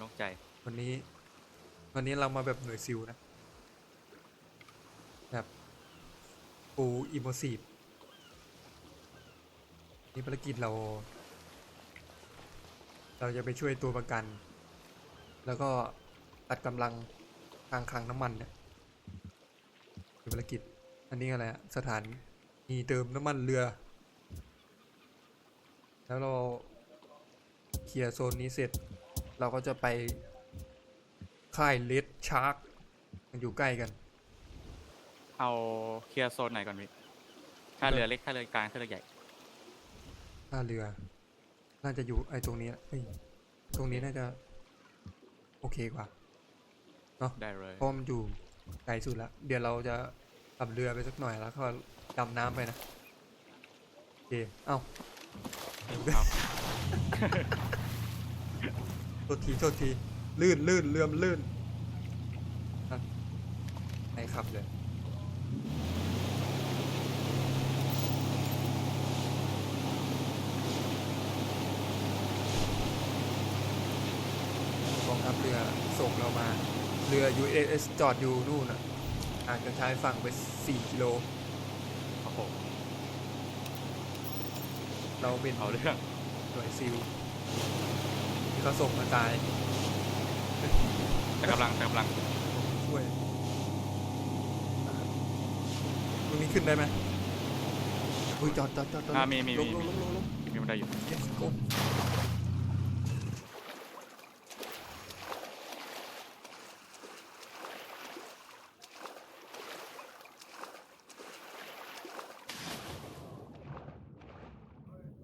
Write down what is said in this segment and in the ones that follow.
นกใจ วันนี้ วันนี้เรามาแบบหน่วยซิลนะ แบบฟูอิโมซีฟนี่ภารกิจเรา เราจะไปช่วยตัวประกัน แล้วก็ตัดกำลังทางคลังน้ำมันเนี่ยคือภารกิจ อันนี้อะไรอะสถานมีเติมน้ำมันเรือ แล้วเราเคลียร์โซนนี้เสร็จ เราก็จะไปค่ายเลดชาร์กมันอยู่ใกล้กัน เอาเคลียร์โซนไหนก่อนพี่ท่าเรือเล็กท่าเรือกลางท่าเรือใหญ่ ท่าเรือ น่าจะอยู่ไอ้ตรงนี้อะเฮ้ยตรงนี้น่าจะ โอเคกว่า ได้เลยเพราะมันอยู่ไกลสุดละ เดี๋ยวเราจะขับเรือไปสักหน่อยแล้วก็ดำน้ำไปนะ โอเค เอ้า เอาโท ษทีโทษทีลื่นลื่นเรือมนลื่นอะให้ขับเลยกองทัพเรือส่งเรามา เรือ USS จอดอยู่นู่นน่ะห่างจากชายฝั่งไป 4 กิโลโอ้โหเราเป็นเอาเรื่องหน่วยซิล ที่เขาส่งมาตายแต่กำลังแต่กำลังช่วยอะตรงนี้ขึ้นได้ไหมอุ้ยจอดจอดจอดจอดอ่ามีมีลมีงลงมีลงลงลงมีมันได้อยู่ Yes, go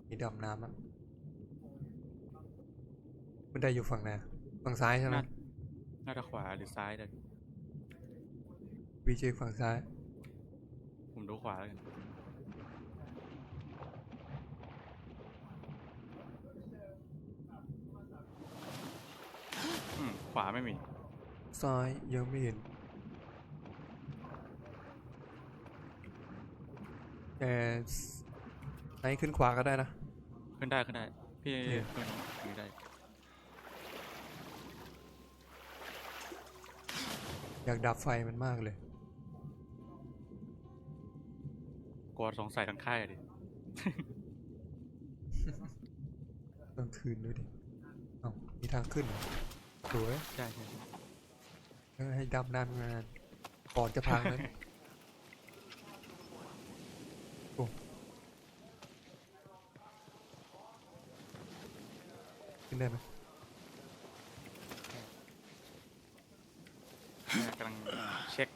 มีดำน้ำอะ มันได้อยู่ฝั่งไหนฝั่งซ้ายใช่ไหมน่าน่าจะขวาหรือซ้ายเลยวีเจฝั่งซ้าย ผมดูขวาแล้วกันอืมขวาไม่มี ซ้ายยังไม่เห็นแต่ไหนขึ้นขวาก็ได้นะ ขึ้นได้ขึ้นได้ พี่โอเคขึ้นขึ้นได้ อยากดับไฟมันมากเลยกลัวสงสัยทั้งค่ายอะดิกลางคืนด้วยดิเอ้ามีทางขึ้นเหรอสวยใช่ใช่ใช่เออให้ดับนานนานก่อนจะพังเลยโอ้ขึ้นได้ไหม เนี่ยกำลังเช็ค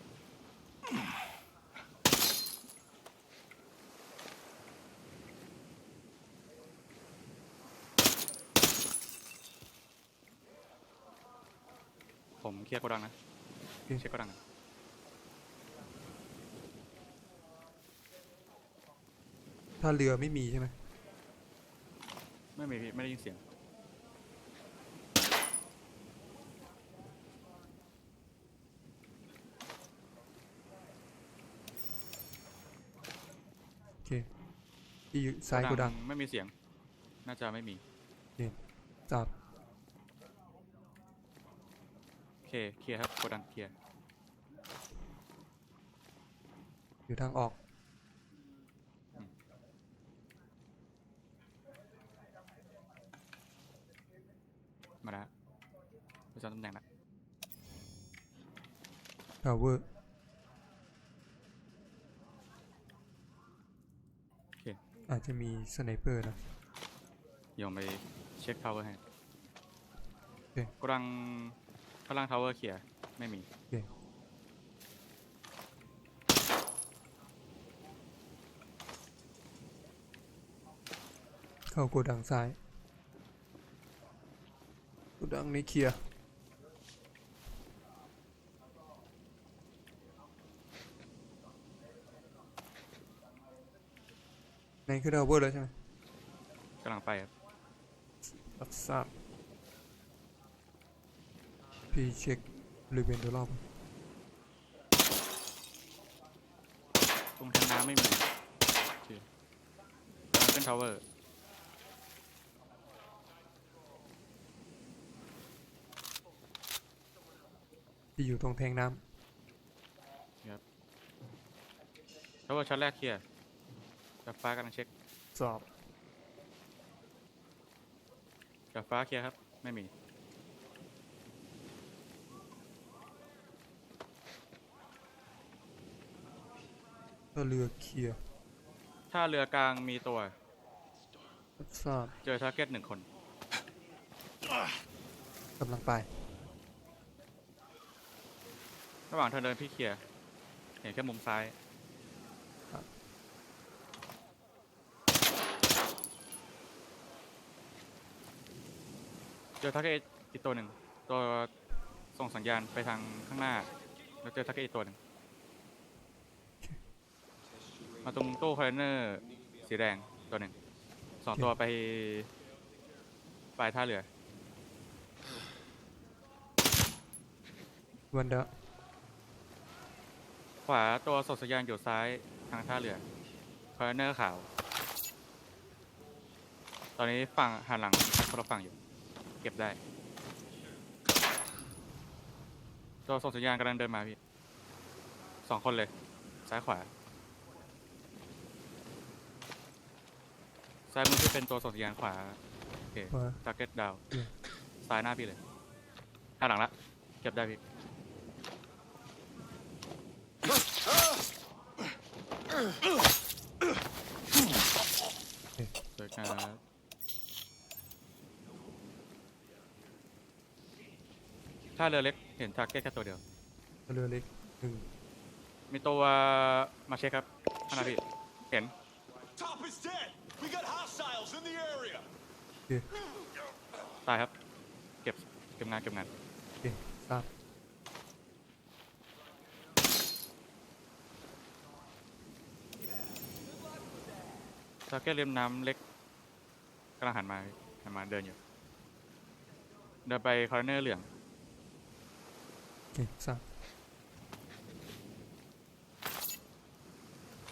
ผมเคลียร์โกดังนะเช็คโกดังนะถ้าเรือไม่มีใช่ไหมไม่มีพี่ไม่ได้ยินเสียง โอเคที่อยู่ซ้ายโกดัง ไม่มีเสียง น่าจะไม่มี จับ โอ เคเคลียร์ครับโกดังเคลียร์อยู่ทางออก มาแล้วประจำตำแหน่งละทาวเวอร์โอเคอาจจะมีสไนเปอร์นะ เดี๋ยวผมไปเช็คทาวเวอร์ให้โอเค โกดัง ข้างล่างทาวเวอร์เคลียร์ไม่มี เข้าโกดังซ้ายโกดังนี้เคลียร์ในคือทาวเวอร์แล้วใช่ไหมกำลังไปครับรับทราบ พี่เช็คบริเวณโดยรอบตรงทางน้ำไม่มีเคเป็นทาวเวอร์ที่อยู่ตรงแทงน้ทาวเวอร์ชั้นแรกเคลียร์กับฟ้ากำลังเช็คสอบ กับฟ้าเคลียร์ครับ ไม่มี ก็เรือเคลียร์ถ้าเรือกลางมีตัว รับทราบเจอทาร์เก็ตหนึ่งคน กำลังไป ระหว่างเธอเดินพี่เคลียร์เห็นแค่มุมซ้ายครับ เจอทาร์เก็ตอีกตัวหนึ่งตัวส่งสัญญาณไปทางข้างหน้า แล้วเจอทาร์เก็ตอีกตัวหนึ่ง มาตรงตู้คอนเทนเนอร์สีแดงตัวหนึ่งสองตัวไปปลายท่าเรือ วันเดอขวาตัวส่งสัญญาณอยู่ซ้ายทางท่าเรือคอนเทนเนอร์ขาว ตอนนี้ฝั่งหันหลังคนละฝั่งอยู่ เก็บได้ ตัวส่งสัญญาณกำลังเดินมาพี่สองคนเลย ซ้ายขวา ซ้ายมือที่เป็นตัวส่งสัญญาณขวาโอเคว่า t าร์เก็ตดาวอืม ซ้ายหน้าพี่เลยหันหลังละเก็บได้พี่สวยครับถ้าเรือเล็กเห็นทาร์เก็ตแค่ตัวเดียว เรือเล็กหนึ่งมีตัวมาเช็คครับข้างหน้าพี่เห็น Top is dead. We got hostiles in the area. โอเคตายครับ เก็บ เก็บงานเก็บงาน โอเคทราบทาร์เก็ตริมน้ำเล็กกำลังหันมาพี่หันมาเดินอยู่ เดินไปคอร์เนอร์เหลือง โอเคทราบ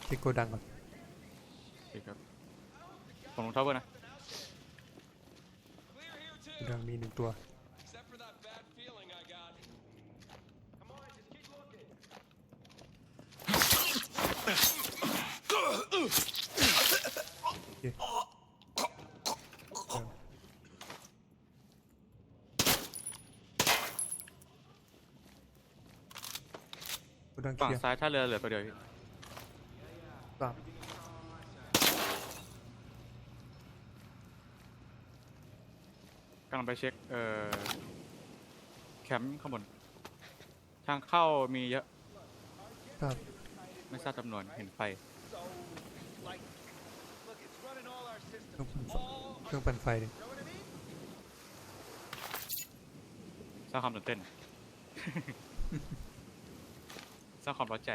เช็คโกดังก่อนดีครับ ผมลงทาวเวอร์นะ Clear here โก too. ดังมีหนึ่งตัว Except for that bad feeling I got. Come on, just keep looking. โอเคเอาโกดังเคฝั่งลียร์ซ้ายท่าเรือเหลือตัวเดียวพี่ทราบ กำลังไปเช็ค เอ่อ แคมป์ข้างบน ทางเข้ามีเยอะทราบไม่ทราบจำนวน เห็นไฟ So, like, look, it's running all our เครื่อง systems. ปั่นไฟ All, เครื่องปั่นไฟเนี่ย know what I mean? สร้างความตื่นเต้น สร้างความร้อนใจ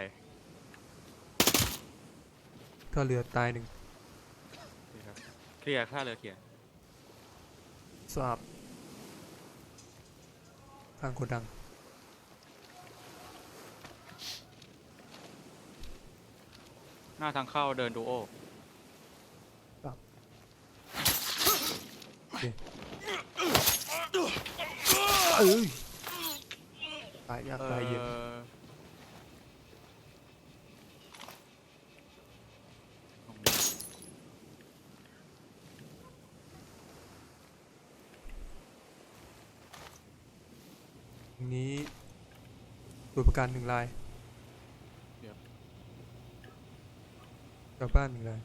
ถ้าเรือตายหนึ่งนี่ครับเคลียร์ท่าเรือเคลียร์ ทราบข้างโกดัง หน้าทางเข้าเดินดูโอเอ้ยตายยากเอ่ตายเย็นอตรงนี้ ต รงนี้ตัวประกันหนึ่งรายเดี๋ยวชาวบ้านหนึ่งราย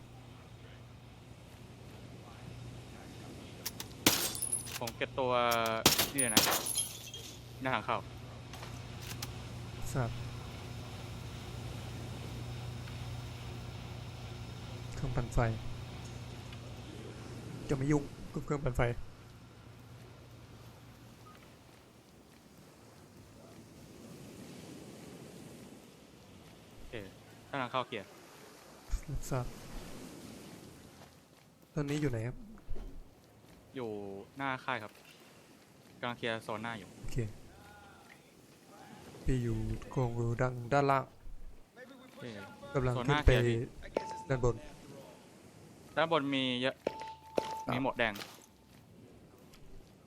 ผมเก็บตัวนี่เลยนะหน้าทางเข้าทราบเครื่องปั่นไฟ จะไม่ยุ่งกับเครื่องปั่นไฟ โอ เคหน้าทางเข้าเคลียร์รับทราบตอนนี้อยู่ไหนครับ อยู่หน้าค่ายครับกำลังเคลียร์โซนหน้าอยู่โอเคพี่อยู่โครงรูดังด้านล่างโอเคกำลังส่วนหขึ้นน้าไปเคลียร์พี่ I guess it's ด้านบน ด้านบนมีเยอะ ครับ มีหมดแดง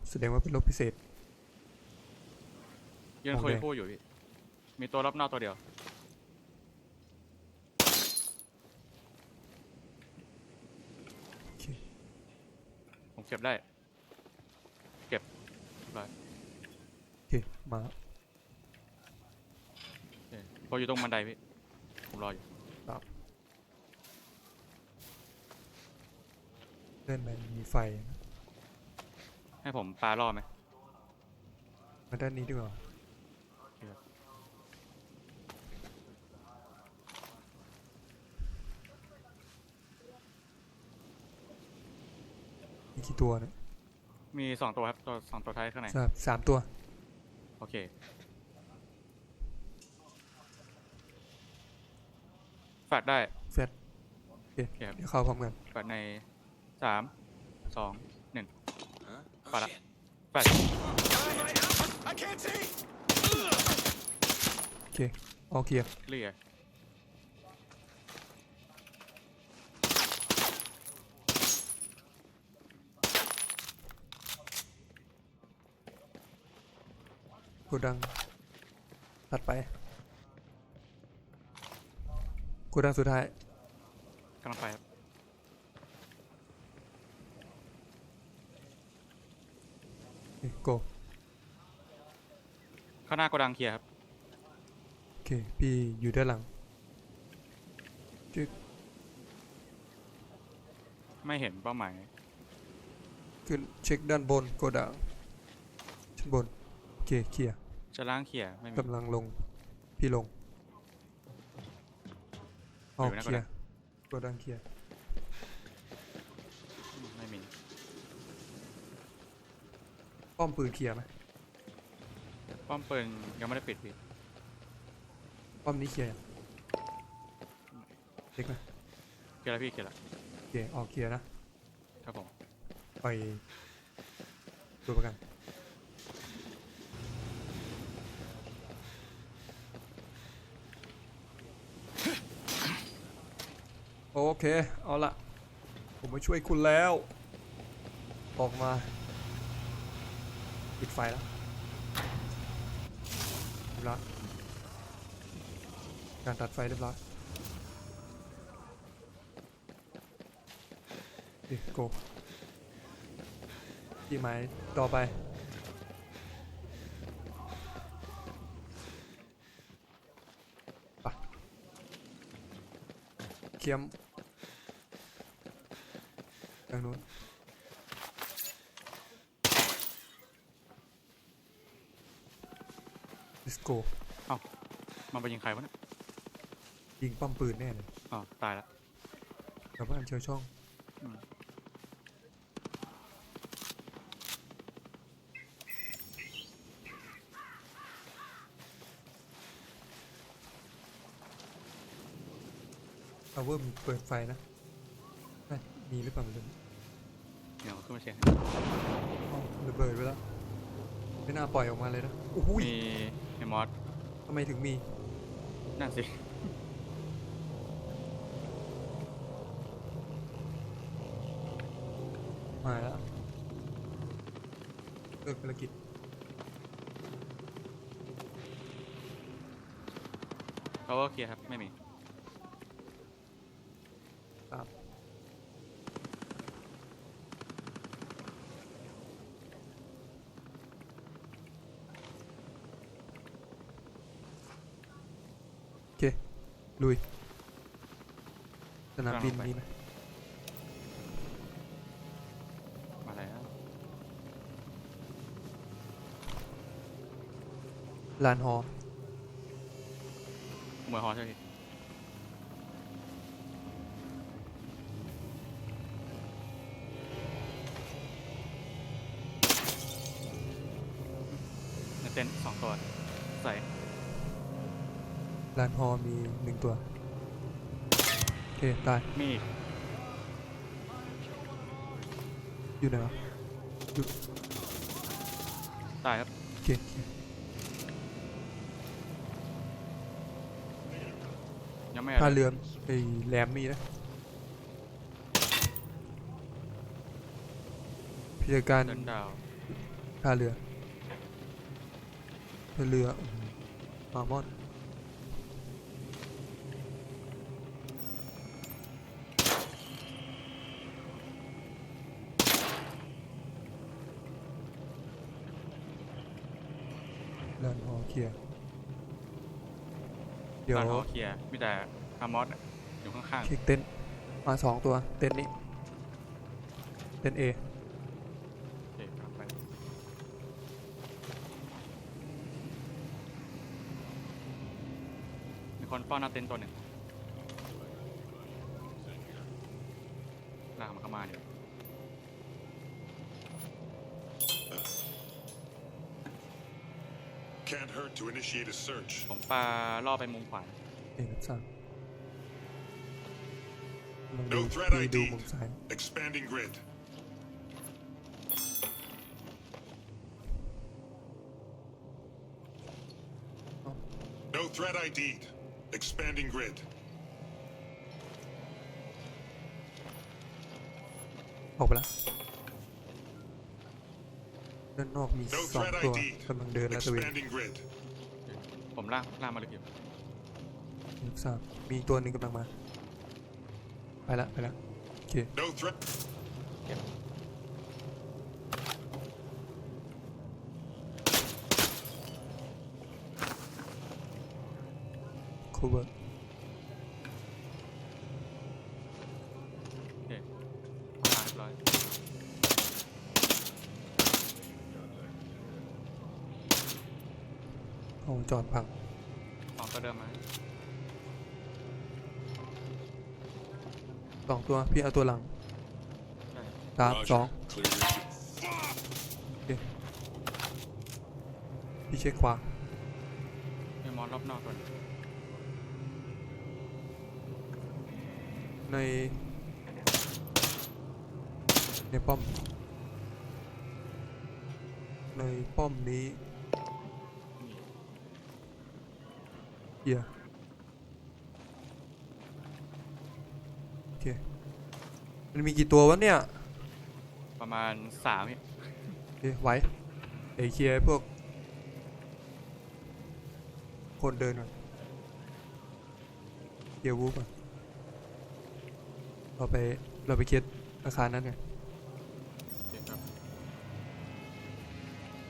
แสดงว่าเป็นรถพิเศษ ยืนคุยโอเคพูดอยู่พี่ มีตัวรอบนอกตัวเดียว โอเค ผมเก็บได้ เก็บเรียบร้อยโอเคมาโอเคพออยู่ตรงบันไดพี่ ผมรออยู่เล่นมันมีไฟนะให้ผมปลาล่อไหมมาด้านนี้ดีกว่า ครับ มีกี่ตัวเนี่ยมีสองตัวครับตัวสองตัวท้ายข้างในสามสามตัว โอเคแฟดได้เฟดโอเคโอเคครับ เดี๋ยวเข้าพร้อมกันแฟดในสามสองหนึ่ง Huh? ไปละแฟด I can't see! โอเคออกเคลียร์ เคลียร์ กดัง ตัดไปโกดังสุดท้ายกำลังไปครับโกข้างหน้าโกดังเคลียร์ครับ โอเค พี่อยู่ด้านหลังจึ๊กไม่เห็นเป้าหมาย ขึ้นเช็คด้านบนโกดังชั้นบน โอเค เคลียร์ จะล่างเคลียร์ไม่มี กำลังลง พี่ลงออกอยู่นะ เคลียร์โกดังเคลียร์ไม่มี ป้อมปืนเคลียร์ไหมป้อมปืนยังไม่ได้ปิดพี่ป้อมนี้เคลียร์ยังเช็คไหมเคลียร์แล้วพี่เคลียร์แล้วโอเคออกเคลียร์นะครับผม ไปตัวประกัน เค เอาละผมมาช่วยคุณแล้ว ออกมาปิดไฟแล้วเรียบร้อยการตัดไฟเรียบร้อยดิโกที่หมายต่อไปเคียมางนู้น let's go มันไปยิงใครวะเนี่ยยิงป้อมปืนแน่เลยอ๋อตายแล้วชาวบ้านชาวช่องอืมเอาเวอร์เปิดไฟนะเอ้ยมีหรือเปล่าไม่รู้เดี๋ยว ขึ้นมาเช็คอ้าวระเบิดไปแล้ว ไม่น่าปล่อยออกมาเลยนะโอ้โหยมีเฮมอสทำไมถึงมี นั่นสิ มาแล้วเลิกภารกิจเขาก็เคลียร์ครับ ไม่มี ครับโอเค ลุย สนามบิน กำลังไป มีไหม มาแล้ว ลานฮอมวยฮอใช่ไหมพี่ในเต็นท์สองตัว ใส่ลานฮอมีหนึ่งตัว โอเค ตาย มีอีกอยู่ไหนวะตายครับ โอเคโอเค ผ้าเหลืองไอ้แหลมมีนะพิจารการดัาวท่าเรือท่าเรือปามอนลานหอเคียเดี๋ยวเคลียร์มีแต่ คามอสอะอยู่ข้างเช็คเต็นท์มาสองตัว เต็นท์นี้ เต็นท์เอๆโอเคกำลังไปมีคนเฝ้าหน้าเต็นท์ตัวหนึ่งลากมันเข้ามาเดี๋ยว Can't hurt to initiate a search. ผมปาล่อไปมุมขวาเอกสาร ลองดู No threat พี่ดู ID มุมซ้าย Expanding grid. เอ้า No threat ID'd. Expanding grid. ออกไปแล้วด้านนอกมี No สอง threat ตัว ID. กำลังเดินแล้วตะเวน Expanding grid. ผมลากลากมาลึกอยู่เอกสารมีอีกตัวหนึ่งกำลังมาไป ละไปละโอเค No threat. คูเบอร์โอเคลากเรียบร้อยห้องจอดพังสองตัวเดิมมา สองตัว พี่เอาตัวหลังใช่สามสอง Clear your พี่เช็คขวามีมอนรอบนอกตัวหนึ่งใน ในป้อม ในป้อมนี้นี่เฮียโอเค มันมีกี่ตัววะเนี่ยประมาณสามพี่โอเคไหวเอยเคลียร์ไอ้พวก คนเดินก่อนเคลียร์วูฟก่อนเราไปเราไปเคลียร์อาคารนั้นไงเดี๋ยวครับ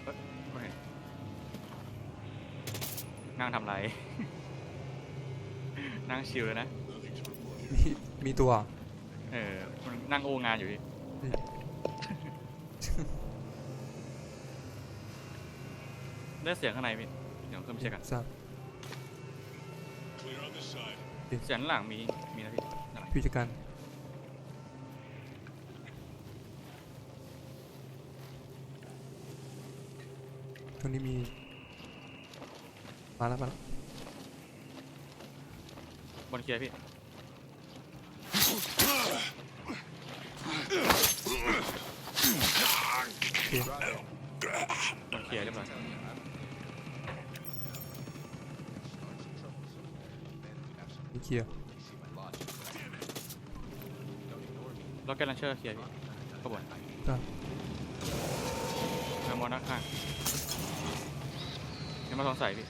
เอ้ยไม่เห็นนั่งทำไร นั่งชิลเลยนะ มีมีตัวเหรอ เออมันนั่งโองานอยู่พี่นี่ได้เสียงข้างในพี่เดี๋ยวเครื่องเช็คกันทราบ Clear on this side. เสียงหลังมีมีนะพี่ด้านหลังผู้จัดการตรงนี้มีมาแล้วมาแล้วบนเคลียร์พี่ บนเคลียร์เรียบร้อยมีเคลียร์ล็อกเก็ตลันเชอร์เคลียร์พี่ขบวนทราบเมมมอนด้านข้างยังมาสงสัยพี่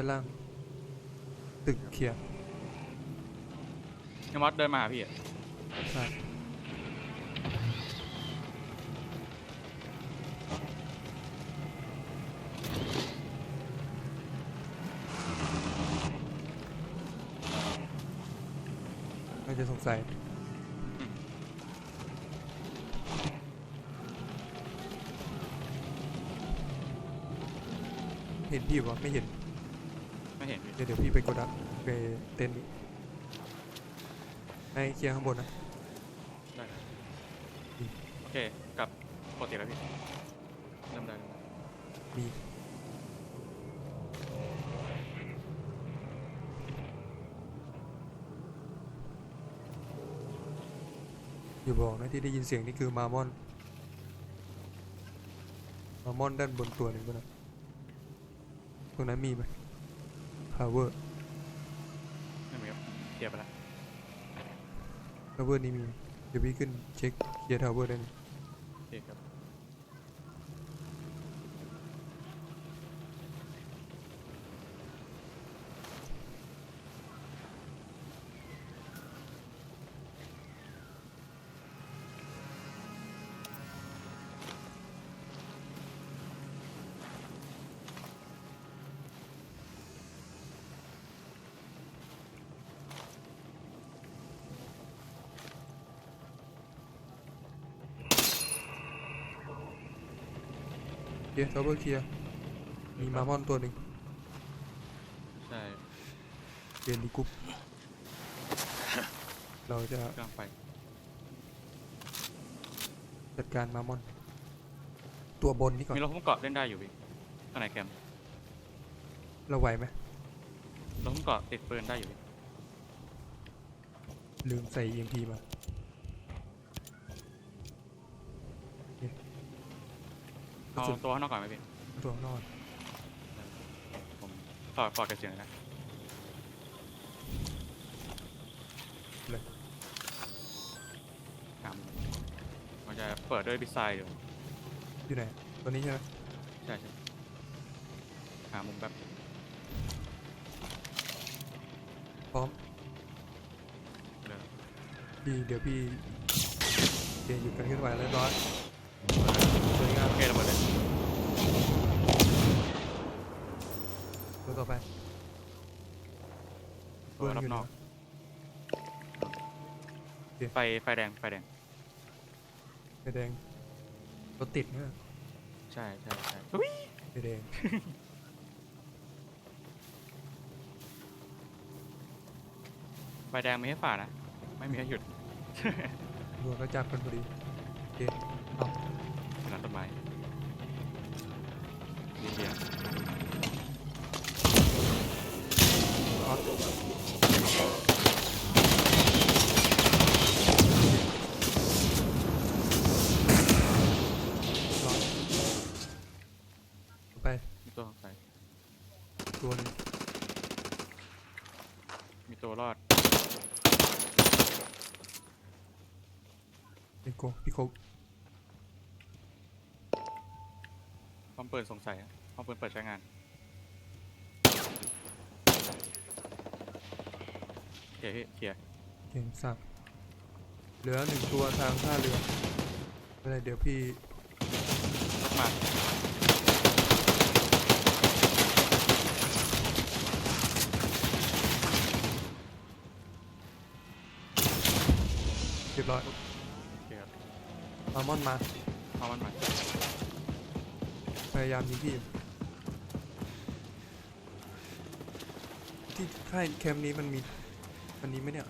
ด้านล่าง ตึกเคลียร์ยังมอสเดินมาหาพี่อะทราบน่าจะสงสัย เห็นพี่วะไม่เห็นไม่เห็นพี่เดี๋ยวเดี๋ยวพี่ไปกดดักไปเต็นท์นี้ให้เคลียร์ข้างบนนะ ได้ครับอืม โอเคกลับปกติแล้วพี่เริ่มได้เริ่มได้มีอย่าบอกนะที่ได้ยินเสียงนี่คือมามอน มามอนด้านบนตัวหนึ่งก็นะตรงนั้นมีไหม power ไม่มีครับเคลียร์ไปแล้ว power นี่มี เดี๋ยวพี่ขึ้นเช็คเคลียร์ tower ได้ไหมโอเคครับ ลียร์ทาวเวอร์เคลียร์มีมามอนตัวหนึ่งใช่เรียนดีกรุ๊ปเราจะเครื่องไฟจัดการมามอน ตัวบนนี่ก่อนมีรถพุ่มเกาะเล่นได้อยู่พี่ข้างในแคมป์เราไหวไหมรถพุ่มเกาะติดปืนได้อยู่พี่ลืมใส่ EMP มา กระ เอาสุนตัวข้างนอกก่อนไหมพี่ตัวข้างนอกผมฝากฝากกระเสียงนะเลยครับมันจะเปิดด้วยบิสไซด์อยู่อยู่ไหนตัวนี้ใช่ไหมใช่ใช่หามุมแบบพร้อมเลยดีเดี๋ยวพี่เดี๋ยวหยุดการเคลื่อนไหวเรียบร้อย คระเบิดเลยตัวต่อไปตัวรอบนอกเดี๋ยวไฟไฟแดงไฟแดงไฟแดงรถติดเนี่ยใช่ใช่ใช่ไฟแดงไฟแดงไม่ให้ฝ่านะ ไม่มีให้หยุดรวก็จับกันพอดีโอเค เปิดสงสัยอะพร้อมเปิดเปิดใช้งานโอเคพี่เคลียร์เก่งสับเหลือหนึ่งตัวทางท่าเรือไม่เป็นไรเดี๋ยวพี่รถมาเรียบร้อยโอเคครับมามอนมาเอามันมาพ ยายามยิงพี่ที่ค่ายแคมป์นี้มันมีวันนี้ไหมเนี่ย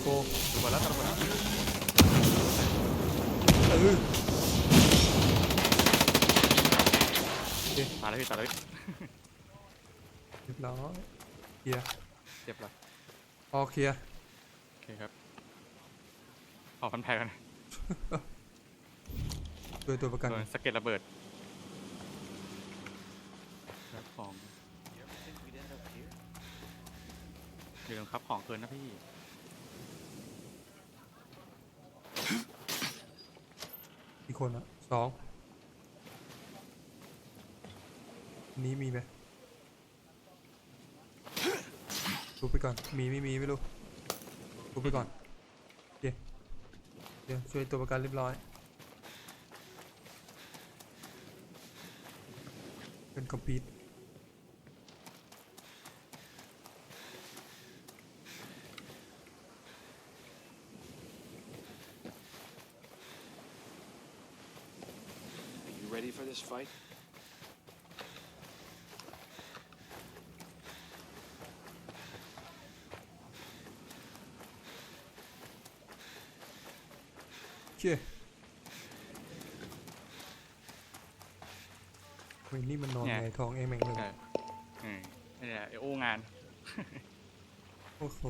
อีโฟระเบิดแล้วระเบิดแล้วเออตายแล้วพี่ตายแล้วพี่เรียบร้อยเคลียร์เจ็บแล้วพอเคลียร์โอเคครับขอพันแพ้กันนะโดยตัวประกันโดนสะเก็ดระเบิดรับของอย่าลืมครับของเกินนะพี่ กี่คนอะสองอันนี้มีไหมดูไปก่อน มีไม่มีไม่รู้ดูไปก่อนเดี๋ยวเดี๋ยวช่วยตัวประกันเรียบร้อย เป็นคอมพิว Are this fight? โอเคเฮ้ยนี่มันนอนเนี่ยไงท้องเองแม่งเลยใช่อืมนี่แหละไอ้โอ้งาน โอ้โห